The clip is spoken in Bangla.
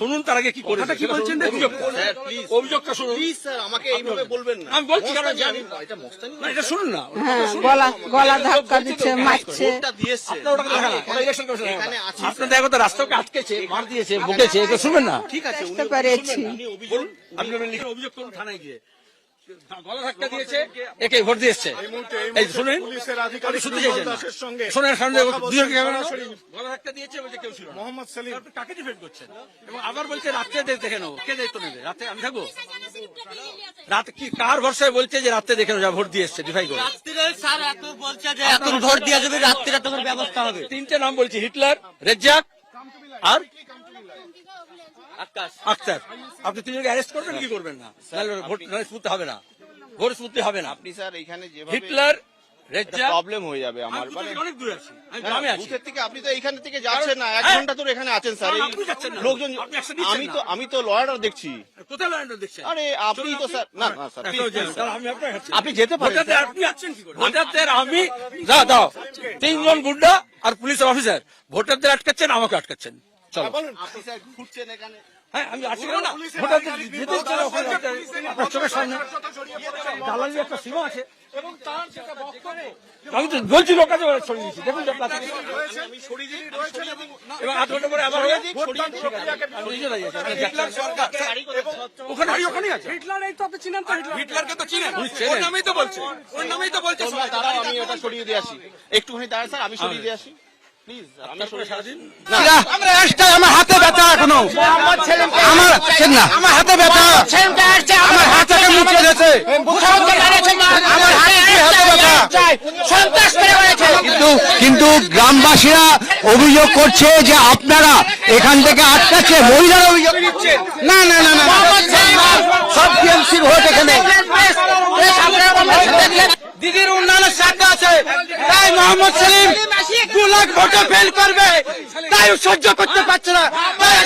শুনুন তার আগে কি কথাটা কি বলছেন। অভিযোগটা শুনুন। স্যার আমাকে এইভাবে বলবেন না। আমি বলছি কারণ জানি এটা মস্তানি না এটা শুনুন না হ্যাঁ গলা গলা ধাক্কা দিচ্ছে মারছে। এখানে রাস্তাকে আটকেছে মার দিয়েছে বকেছে এগুলো শুনবেন না? ঠিক আছে বুঝতে পেরেছি আপনি অভিযোগ করুন থানায় গিয়ে। গলা ধাক্কা দিয়েছে। একে ভোট দিয়ে এই শুনেন। পুলিশের আপনি আধিকারিক শুনতে চাইছেন না। দাসের সঙ্গে শোনেন সামনে কথা বলছেন দুজনকে ক্যামেরা সরাসরি। গলা ধাক্কা দিয়েছে বলছে কেউ ছিল মোহাম্মদ সেলিম। কাকে ডিফেন্ড করছেন? এবং আবার বলছে রাত্রে দেখে নেব কে দায়িত্ব নেবে? রাতে আমি থাকব? রাত কি কার ভরসায় বলছে যে রাত্রে দেখে নেব যা ভোট দিয়ে এসছে ডিফাই করে। স্যার এত বলছে যে এত ভোট দিয়ে যাবে রাত্রে তোমার ব্যবস্থা হবে। তিনটে নাম বলছি হিটলার রেজ্জাক আর আক্তার। আপনি তিনজনকে অ্যারেস্ট করবেন কি করবেন না? ভোট স্মুথ হবে না। ভোট স্মুথ হবে না। আপনি স্যার এখানে হিটলার প্রবলেম হয়ে যাবে আমি আমার মানে থেকে অনেক দূরে আছি আমি না, গ্রামে না, আছি থেকে আপনি তো এখান থেকে যাচ্ছেন না এক হ্যাঁ। ঘণ্টা ধরে এখানে আছেন স্যার। কারণ এই আপনি। লোকজন আমি তো আমি তো লয়ার দেখছি। কোথায় লাইনটা দেখছেন? আরে আপনি তো স্যার না না স্যার একটা please, হচ্ছে, please, স্যার, আমি আপনি যেতে পারেন। আপনি আছেন কি করে? ভোটারদের আমি দাও তিনজন গুন্ডা আর পুলিশ অফিসার ভোটারদের আটকাচ্ছেন আমাকে আটকাচ্ছেন। চলো। আপনি স্যার ঘুরছেন এখানে। হ্যাঁ আমি আছি কেন না? ভোটারদের যেতে দিচ্ছে ওখানে আপনার- চোখের সামনে দালালি একটা সীমা আছে। আমি তো বলছি লোক দিচ্ছি দেখুন যা প্লাস্টিক আমি সরিয়ে দিই সরিয়ে দিই। এবং আধ ঘণ্টা পরে আবার হয়ে দিক, সরিয়ে দিক। আমি নিজে আপনি দেখলেন? ওখানে হিটলারকে তো চিনেন। ওর নামেই তো বলছে। ওর নামেই তো বলছে। তোমরা আমি ওটা সরিয়ে দিয়ে আসি। একটুখানি দাঁড়ান স্যার আমি সরিয়ে দিয়ে আসি। প্লিজ আমি সরিয়ে সারাদিন? আমরা আমার হাতে ব্যথা এখনও আমার না আমার হাতে ব্যথা আমার হাতটাকে মুছে গেছে আমার হাতে হাতে ব্যথা কিন্তু কিন্তু গ্রামবাসীরা অভিযোগ করছে যে আপনারা এখান থেকে আটকাচ্ছে মহিলারা অভিযোগ না না না না। সব টিএমসির ভোট এখানে দিদির উন্নয়নের সাথে আছে তাই মোহাম্মদ সেলিম লাখ ভোটে ফেল করবে তাই সহ্য করতে পারছে না। তাই